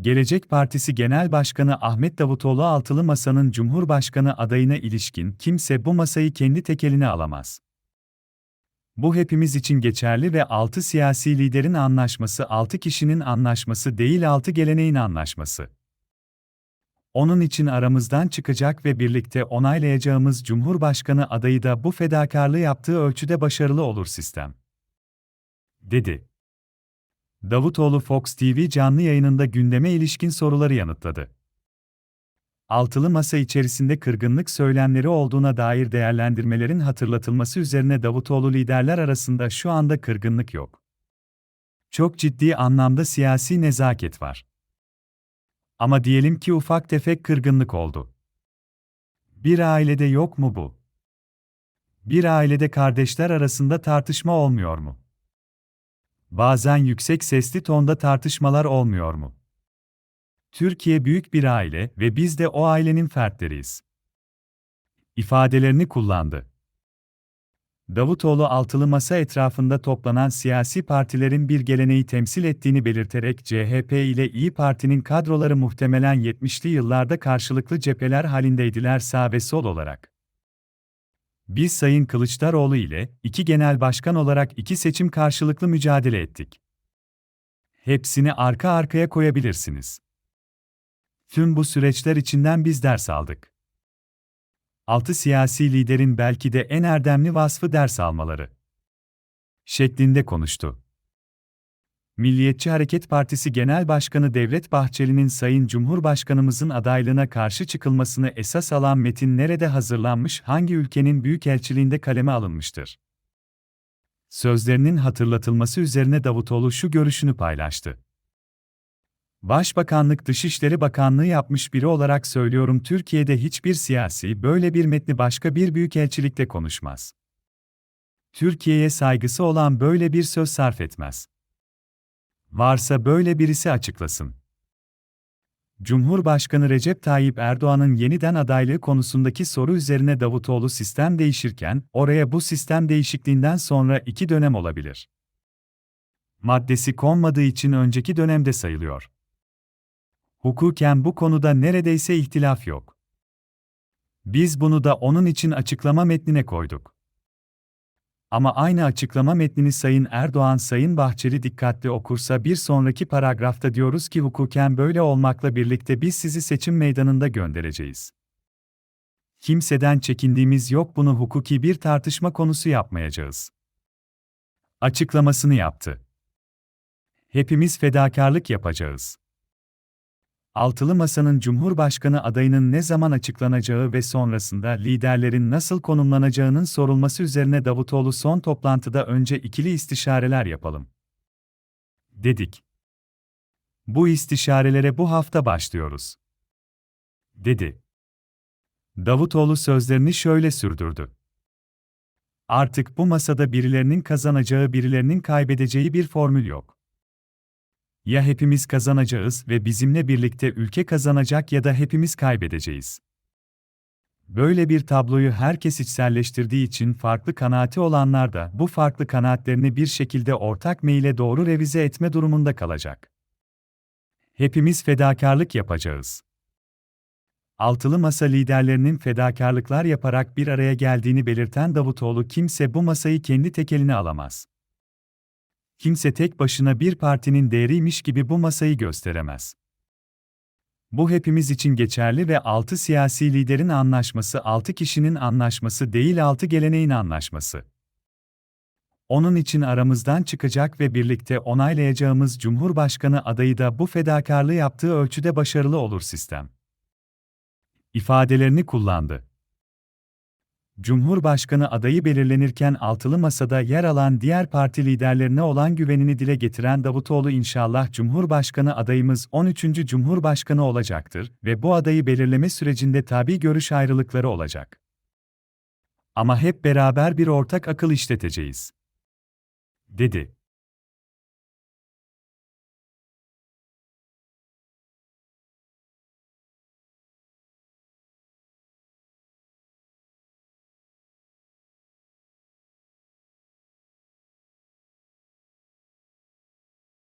Gelecek Partisi Genel Başkanı Ahmet Davutoğlu altılı masanın Cumhurbaşkanı adayına ilişkin kimse bu masayı kendi tekeline alamaz. Bu hepimiz için geçerli ve 6 siyasi liderin anlaşması 6 kişinin anlaşması değil 6 geleneğin anlaşması. Onun için aramızdan çıkacak ve birlikte onaylayacağımız Cumhurbaşkanı adayı da bu fedakarlığı yaptığı ölçüde başarılı olur sistem. Dedi. Davutoğlu Fox TV canlı yayınında gündeme ilişkin soruları yanıtladı. Altılı masa içerisinde kırgınlık söylemleri olduğuna dair değerlendirmelerin hatırlatılması üzerine Davutoğlu liderler arasında şu anda kırgınlık yok. Çok ciddi anlamda siyasi nezaket var. Ama diyelim ki ufak tefek kırgınlık oldu. Bir ailede yok mu bu? Bir ailede kardeşler arasında tartışma olmuyor mu? Bazen yüksek sesli tonda tartışmalar olmuyor mu? Türkiye büyük bir aile ve biz de o ailenin fertleriyiz. ifadelerini kullandı. Davutoğlu altılı masa etrafında toplanan siyasi partilerin bir geleneği temsil ettiğini belirterek CHP ile İyi Parti'nin kadroları muhtemelen 70'li yıllarda karşılıklı cepheler halindeydiler sağ ve sol olarak. Biz Sayın Kılıçdaroğlu ile iki genel başkan olarak iki seçim karşılıklı mücadele ettik. Hepsini arka arkaya koyabilirsiniz. Tüm bu süreçler içinden biz ders aldık. Altı siyasi liderin belki de en erdemli vasfı ders almaları. Şeklinde konuştu. Milliyetçi Hareket Partisi Genel Başkanı Devlet Bahçeli'nin Sayın Cumhurbaşkanımızın adaylığına karşı çıkılmasını esas alan metin nerede hazırlanmış, hangi ülkenin büyükelçiliğinde kaleme alınmıştır? Sözlerinin hatırlatılması üzerine Davutoğlu şu görüşünü paylaştı. Başbakanlık Dışişleri Bakanlığı yapmış biri olarak söylüyorum Türkiye'de hiçbir siyasi böyle bir metni başka bir büyükelçilikte konuşmaz. Türkiye'ye saygısı olan böyle bir söz sarf etmez. Varsa böyle birisi açıklasın. Cumhurbaşkanı Recep Tayyip Erdoğan'ın yeniden adaylığı konusundaki soru üzerine Davutoğlu sistem değişirken, oraya bu sistem değişikliğinden sonra iki dönem olabilir. Maddesi konmadığı için önceki dönemde sayılıyor. Hukuken bu konuda neredeyse ihtilaf yok. Biz bunu da onun için açıklama metnine koyduk. Ama aynı açıklama metnini Sayın Erdoğan Sayın Bahçeli dikkatli okursa bir sonraki paragrafta diyoruz ki hukuken böyle olmakla birlikte biz sizi seçim meydanında göndereceğiz. Kimseden çekindiğimiz yok bunu hukuki bir tartışma konusu yapmayacağız. Açıklamasını yaptı. Hepimiz fedakarlık yapacağız. Altılı Masa'nın Cumhurbaşkanı adayının ne zaman açıklanacağı ve sonrasında liderlerin nasıl konumlanacağının sorulması üzerine Davutoğlu son toplantıda önce ikili istişareler yapalım. Dedik. Bu istişarelere bu hafta başlıyoruz. Dedi. Davutoğlu sözlerini şöyle sürdürdü. Artık bu masada birilerinin kazanacağı birilerinin kaybedeceği bir formül yok ya hepimiz kazanacağız ve bizimle birlikte ülke kazanacak ya da hepimiz kaybedeceğiz. Böyle bir tabloyu herkes içselleştirdiği için farklı kanaati olanlar da bu farklı kanaatlerini bir şekilde ortak meyle doğru revize etme durumunda kalacak. Hepimiz fedakarlık yapacağız. Altılı masa liderlerinin fedakarlıklar yaparak bir araya geldiğini belirten Davutoğlu kimse bu masayı kendi tekeline alamaz kimse tek başına bir partinin değeriymiş gibi bu masayı gösteremez. Bu hepimiz için geçerli ve 6 siyasi liderin anlaşması 6 kişinin anlaşması değil 6 geleneğin anlaşması. Onun için aramızdan çıkacak ve birlikte onaylayacağımız Cumhurbaşkanı adayı da bu fedakarlığı yaptığı ölçüde başarılı olur sistem. ifadelerini kullandı. Cumhurbaşkanı adayı belirlenirken altılı masada yer alan diğer parti liderlerine olan güvenini dile getiren Davutoğlu inşallah Cumhurbaşkanı adayımız 13. Cumhurbaşkanı olacaktır ve bu adayı belirleme sürecinde tabi görüş ayrılıkları olacak. Ama hep beraber bir ortak akıl işleteceğiz. dedi.